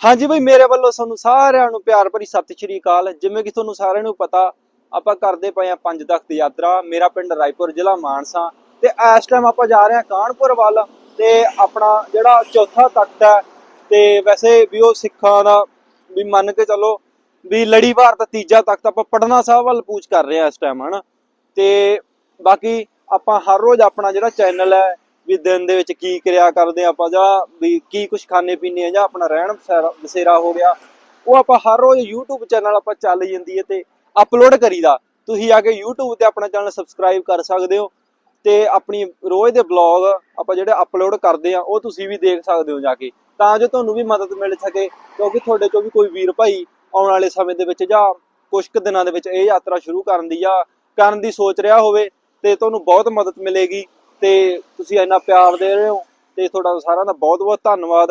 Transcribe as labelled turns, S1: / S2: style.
S1: ਹਾਂਜੀ ਬਈ, ਮੇਰੇ ਵੱਲੋਂ ਤੁਹਾਨੂੰ ਸਾਰਿਆਂ ਨੂੰ ਪਿਆਰ ਭਰੀ ਸਤਿ ਸ਼੍ਰੀ ਅਕਾਲ। ਜਿਵੇਂ ਕਿ ਤੁਹਾਨੂੰ ਸਾਰਿਆਂ ਨੂੰ ਪਤਾ, ਆਪਾਂ ਕਰਦੇ ਪਏ ਆ ਪੰਜ ਤਖਤ ਯਾਤਰਾ। ਮੇਰਾ ਪਿੰਡ ਰਾਏਪੁਰ, ਜ਼ਿਲ੍ਹਾ ਮਾਨਸਾ। ਤੇ ਇਸ ਟਾਈਮ ਆਪਾਂ ਜਾ ਰਹੇ ਹਾਂ ਕਾਨਪੁਰ ਵੱਲ। ਤੇ ਆਪਣਾ ਜਿਹੜਾ ਚੌਥਾ ਤਖਤ ਹੈ, ਤੇ ਵੈਸੇ ਵੀ ਉਹ ਸਿੱਖਾਂ ਦਾ ਵੀ ਮੰਨ ਕੇ ਚੱਲੋ ਵੀ ਲੜੀਵਾਰ ਦਾ ਤੀਜਾ ਤਖਤ ਆਪਾਂ ਪਟਨਾ ਸਾਹਿਬ ਵੱਲ ਪੂਜ ਕਰ ਰਹੇ ਹਾਂ ਇਸ ਟਾਈਮ ਹਨਾ? ਤੇ ਬਾਕੀ ਆਪਾਂ ਹਰ ਰੋਜ਼ ਆਪਣਾ ਜਿਹੜਾ ਚੈਨਲ ਹੈ ਵੀ ਦਿਨ ਦੇ ਵਿੱਚ ਕੀ ਕਿਰਿਆ ਕਰਦੇ ਆ ਆਪਾਂ, ਜਾਂ ਵੀ ਕੀ ਕੁਝ ਖਾਣੇ ਪੀਣੇ ਆ, ਜਾਂ ਆਪਣਾ ਰਹਿਣ ਬਸੇਰਾ ਹੋ ਗਿਆ। ਉਹ ਆਪਾਂ ਹਰ ਰੋਜ਼ YouTube ਚੈਨਲ ਆਪਾਂ ਚੱਲ ਜਾਂਦੀ ਹੈ ਤੇ ਅਪਲੋਡ ਕਰੀਦਾ। ਤੁਸੀਂ ਆ ਕੇ YouTube ਤੇ ਆਪਣਾ ਚੈਨਲ ਸਬਸਕ੍ਰਾਈਬ ਕਰ ਸਕਦੇ ਹੋ ਤੇ ਆਪਣੀ ਰੋਜ਼ ਦੇ ਬਲੌਗ ਆਪਾਂ ਜਿਹੜੇ ਅਪਲੋਡ ਕਰਦੇ ਆ, ਉਹ ਤੁਸੀਂ ਵੀ ਦੇਖ ਸਕਦੇ ਹੋ ਜਾ ਕੇ। ਤਾਂ ਜੋ ਤੁਹਾਨੂੰ ਵੀ ਮਦਦ ਮਿਲ ਸਕੇ, ਕਿਉਂਕਿ ਤੁਹਾਡੇ ਚੋਂ ਵੀ ਕੋਈ ਵੀਰ ਭਾਈ ਆਉਣ ਵਾਲੇ ਸਮੇਂ ਦੇ ਵਿੱਚ ਜਾਂ ਕੁਝ ਕੁ ਦਿਨਾਂ ਦੇ ਵਿੱਚ ਇਹ ਯਾਤਰਾ ਸ਼ੁਰੂ ਕਰਨ ਦੀ ਜਾਂ ਕਰਨ ਦੀ ਸੋਚ ਰਿਹਾ ਹੋਵੇ, ਤੇ ਤੁਹਾਨੂੰ ਬਹੁਤ ਮਦਦ ਮਿਲੇਗੀ। ਤੇ ਤੁਸੀਂ ਇੰਨਾ ਪਿਆਰ ਦੇ ਰਹੇ ਹੋ ਤੇ ਤੁਹਾਡਾ ਸਾਰਿਆਂ ਦਾ ਬਹੁਤ ਬਹੁਤ ਧੰਨਵਾਦ।